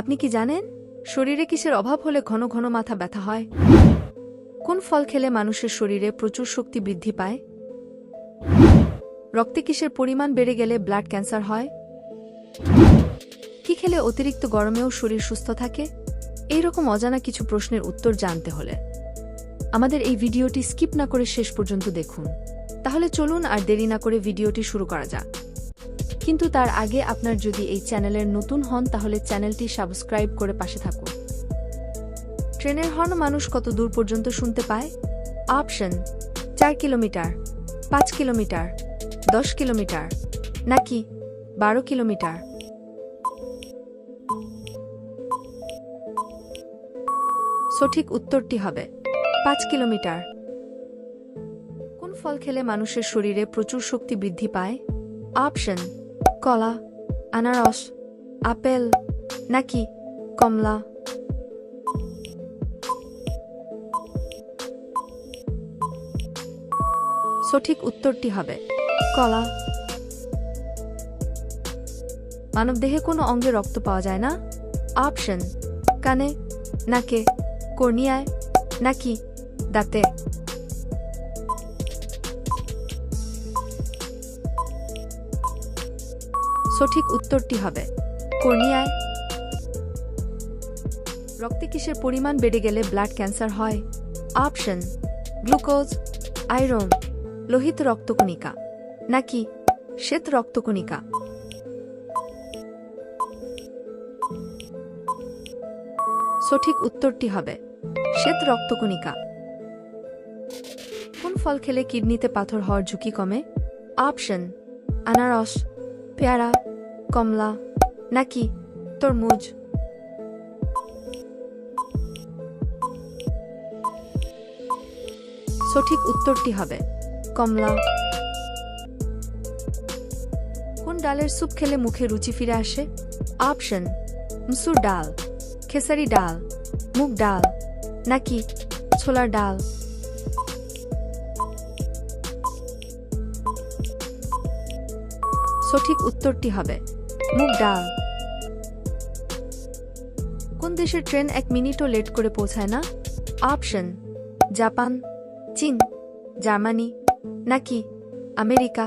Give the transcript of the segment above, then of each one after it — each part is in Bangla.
আপনি কি জানেন? শরীরে কিসের অভাব হলে ঘন ঘন মাথা ব্যথা হয়? কোন ফল খেলে মানুষের শরীরে প্রচুর শক্তি বৃদ্ধি পায়? রক্তে কিসের পরিমাণ বেড়ে গেলে ব্লাড ক্যান্সার হয়? কি খেলে অতিরিক্ত গরমেও শরীর সুস্থ থাকে? এই রকম অজানা কিছু প্রশ্নের উত্তর জানতে হলে আমাদের এই ভিডিওটি স্কিপ না করে শেষ পর্যন্ত দেখুন। তাহলে চলুন আর দেরি না করে ভিডিওটি শুরু করা যাক। কিন্তু তার আগে আপনার যদি এই চ্যানেলের নতুন হন, তাহলে চ্যানেলটি সাবস্ক্রাইব করে পাশে থাকুন। ট্রেনের হর্ন মানুষ কত দূর পর্যন্ত শুনতে পায়? অপশন, চার কিলোমিটার, পাঁচ কিলোমিটার, দশ কিলোমিটার, নাকি বারো কিলোমিটার? সঠিক উত্তরটি হবে, পাঁচ কিলোমিটার। কোন ফল খেলে মানুষের শরীরে প্রচুর শক্তি বৃদ্ধি পায়? অপশন কলা, আনারস, আপেল, নাকি কমলা? সঠিক উত্তরটি হবে কলা। মানবদেহে কোনো অঙ্গে রক্ত পাওয়া যায় না। অপশন কানে, নাকে, কর্নিয়ায়, নাকি দাঁতে। সঠিক উত্তরটি হবে। কর্নিয়ায় রক্তে কিসের পরিমাণ বেড়ে গেলে ব্লাড ক্যান্সার হয়। অপশন, গ্লুকোজ, আয়রন, লোহিত রক্তকণিকা, নাকি শ্বেত রক্তকণিকা। সঠিক উত্তরটি হবে, শ্বেত রক্তকণিকা। কোন ফল খেলে কিডনিতে পাথর হওয়ার ঝুঁকি কমে? অপশন, আনারস, পেয়ারা কমলা। নাকি তরমুজ সঠিক উত্তরটি হবে কমলা। কোন ডালের স্যুপ খেলে মুখে রুচি ফিরে আসে? অপশন, মসুর ডাল, খেসারি ডাল, মুগ ডাল, নাকি ছোলার ডাল? সঠিক উত্তরটি হবে মুগ ডাল। কোন দেশের ট্রেন এক মিনিটও লেট করে পৌঁছায় না? অপশন, জাপান, চীন, জার্মানি, নাকি আমেরিকা।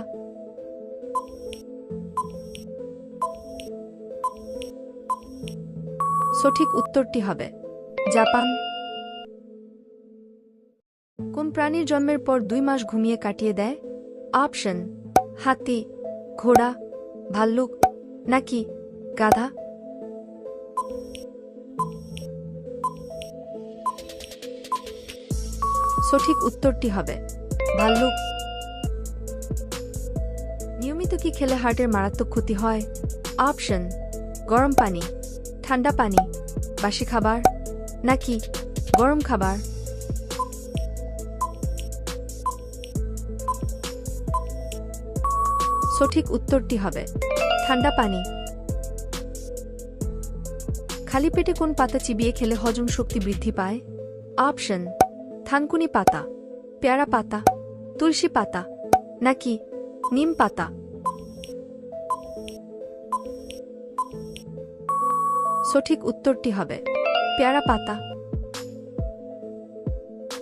সঠিক উত্তরটি হবে, জাপান। কোন প্রাণীর জন্মের পর দুই মাস ঘুমিয়ে কাটিয়ে দেয়? অপশন, হাতি, ঘোড়া, ভাল্লুক। নাকি গাধা? সঠিক উত্তরটি হবে, ভাল্লুক। নিয়মিত কি খেলে হার্টের মারাত্মক ক্ষতি হয়? অপশন, গরম পানি, ঠান্ডা পানি, বাসি খাবার, নাকি গরম খাবার? সঠিক উত্তরটি হবে ঠান্ডা পানি। খালি পেটে কোন পাতা চিবিয়ে খেলে হজম শক্তি বৃদ্ধি পায়? অপশন, থানকুনি পাতা, পেয়ারা পাতা, তুলসী পাতা, নাকি নিম পাতা। সঠিক উত্তরটি হবে, পেয়ারা পাতা।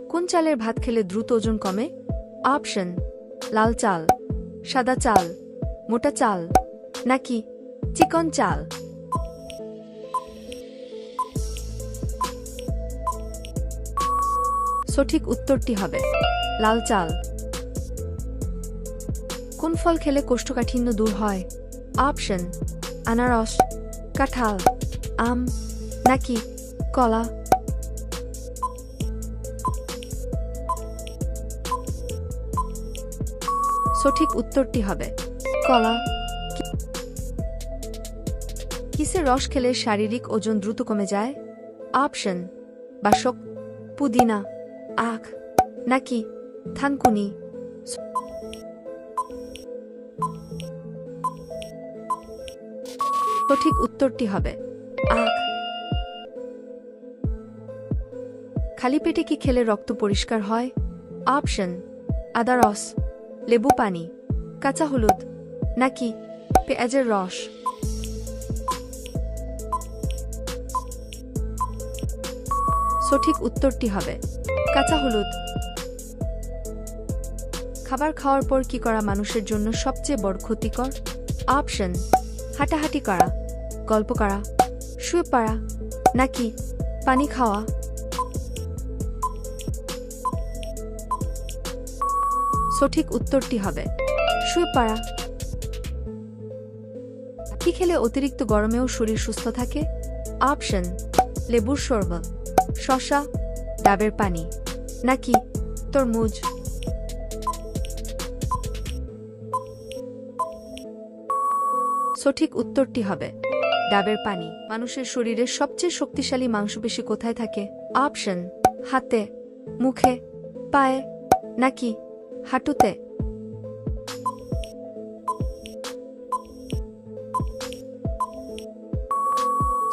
কোন চালের ভাত খেলে দ্রুত ওজন কমে? অপশন, লাল চাল, সাদা চাল, মোটা চাল। নাকি চিকন চাল? সঠিক উত্তরটি হবে লাল চাল। কোন ফল খেলে কোষ্ঠকাঠিন্য দূর হয়? অপশন, আনারস, কাঁঠাল, আম নাকি কলা? সঠিক উত্তরটি হবে কলা। কিসের রস খেলে শারীরিক ওজন দ্রুত কমে যায়? অপশন বাসক, পুদিনা, আখ, নাকি থানকুনি। সঠিক উত্তরটি হবে, আখ। খালি পেটে কি খেলে রক্ত পরিষ্কার হয়? অপশন আদা রস, লেবু পানি, কাঁচা হলুদ, নাকি পেঁয়াজের রস। সঠিক উত্তরটি হবে। কাঁচা হলুদ। খাবার খাওয়ার পর কি করা মানুষের জন্য সবচেয়ে বড় ক্ষতিকর? অপশন হাঁটাহাঁটি করা, গল্প করা, শুয়ে পড়া, নাকি পানি খাওয়া। সঠিক উত্তরটি হবে, শুয়ে পড়া। কি খেলে অতিরিক্ত গরমেও শরীর সুস্থ থাকে? অপশন লেবুর শরবত। শশা, ডাবের পানি, নাকি তরমুজ সঠিক উত্তরটি হবে, ডাবের পানি। মানুষের শরীরের সবচেয়ে শক্তিশালী মাংসপেশি কোথায় থাকে? অপশন হাতে, মুখে, পায়ে, নাকি হাঁটুতে?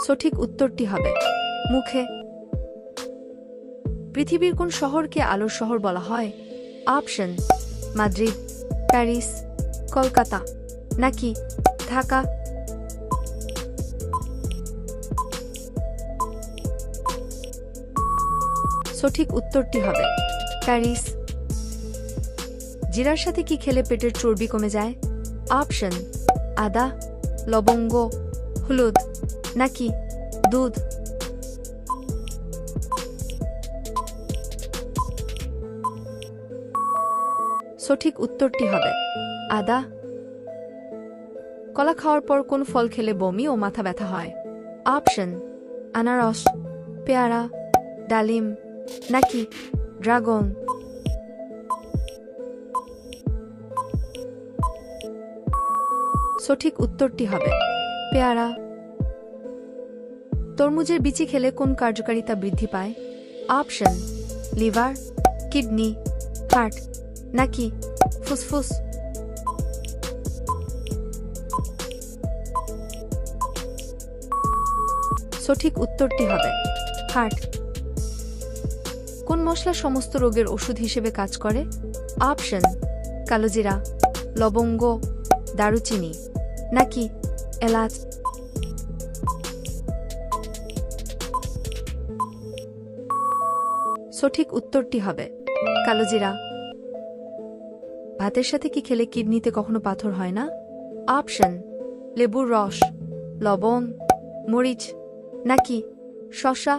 সঠিক উত্তরটি হবে, মুখে পৃথিবীর কোন শহরকে আলোর শহর বলা হয়? অপশন মাদ্রিদ, প্যারিস, কলকাতা, নাকি ঢাকা? সঠিক উত্তরটি হবে, প্যারিস। জিরার সাথে কি খেলে পেটের চর্বি কমে যায়? অপশন আদা, লবঙ্গ, হলুদ, নাকি দুধ? সঠিক উত্তরটি হবে। আদা। কলা খাওয়ার পর কোন ফল খেলে বমি ও মাথা ব্যথা হয়? অপশন, আনারস, পেয়ারা, ডালিম, নাকি ড্রাগন? সঠিক উত্তরটি হবে, পেয়ারা। তরমুজের বিচি খেলে কোন কার্যকারিতা বৃদ্ধি পায়? Option, liver, kidney, heart. নাকি? ফুসফুস সঠিক উত্তরটি হবে হার্ট। কোন মশলা সমস্ত রোগের ওষুধ হিসেবে কাজ করে? অপশন, কালোজিরা, লবঙ্গ, দারুচিনি। নাকি এলাচ? সঠিক উত্তরটি হবে কালোজিরা। ভাতের সাথে কি খেলে কিডনিতে কখনো পাথর হয় না? অপশন লেবুর রস, লবণ, মরিচ, নাকি শশা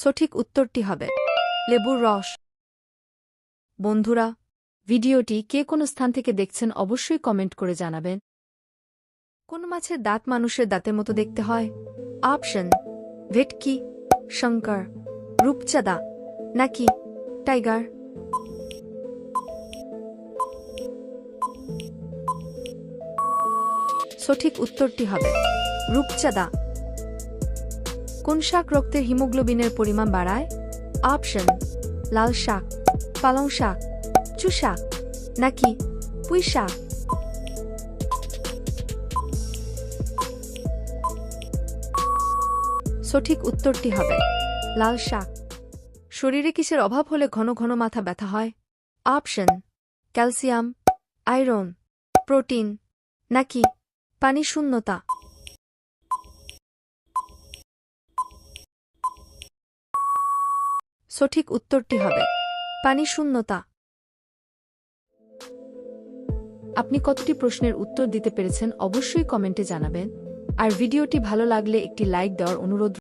সঠিক উত্তরটি হবে, লেবুর রস। বন্ধুরা, ভিডিওটি কে কোন স্থান থেকে দেখছেন অবশ্যই কমেন্ট করে জানাবেন। কোন মাছের দাঁত মানুষের দাঁতের মতো দেখতে হয়? অপশন ভেটকি, শঙ্কর। রূপচাঁদা নাকি টাইগার? সঠিক উত্তরটি হবে রূপচাঁদা। কোন শাক রক্তের হিমোগ্লোবিনের পরিমাণ বাড়ায়? অপশন, লাল শাক, পালং শাক চুশাক নাকি পুঁই শাক? সঠিক উত্তরটি হবে লাল শাক। শরীরে কিসের অভাব হলে ঘন ঘন মাথা ব্যথা হয়? অপশন ক্যালসিয়াম আয়রন প্রোটিন নাকি পানি শূন্যতা? সঠিক উত্তরটি হবে, পানি শূন্যতা। আপনি কতটি প্রশ্নের উত্তর দিতে পেরেছেন অবশ্যই কমেন্টে জানাবেন। আর ভিডিওটি ভালো লাগলে একটি লাইক দেওয়ার অনুরোধ